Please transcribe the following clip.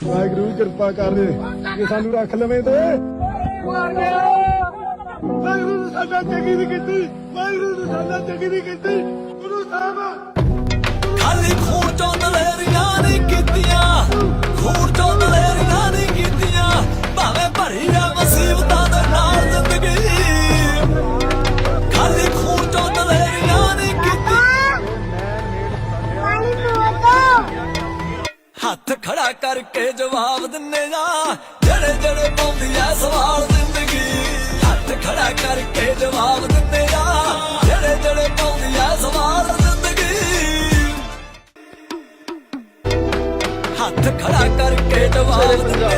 ਵਾਹਿਗੁਰੂ ਕਿਰਪਾ ਕਰ ਕਿ ਸਾਨੂੰ ਰੱਖ ਲਵੇਂ ਤੇ। ਵਾਹਿਗੁਰੂ ਨੇ ਸਾਡਾ ਚੰਗੀ ਨਹੀਂ ਕੀਤੀ, ਵਾਹਿਗੁਰੂ ਨੇ ਸਾਡਾ ਚੰਗੀ ਦੀ ਕੀਤੀ। ਗੁਰੂ ਸਾਹਿਬ। ਖਾਲੀ ਖੂਨ ਹੱਥ ਖੜਾ ਕਰਕੇ ਜਵਾਬ ਦਿੰਨੇ ਨਾ ਜਿਹੜੇ ਜਿਹੜੇ ਪਾਉਂਦੀ ਐ ਸਵਾਲ ਜ਼ਿੰਦਗੀ। ਹੱਥ ਖੜਾ ਕਰਕੇ ਜਵਾਬ ਦਿੰਨੇ ਆ। ਜਿਹੜੇ ਜਿਹੜੇ ਪਾਉਂਦੀ ਐ ਸਵਾਲ ਜ਼ਿੰਦਗੀ। ਹੱਥ ਖੜਾ ਕਰਕੇ ਜਵਾਬ ਦਿੰਦੇ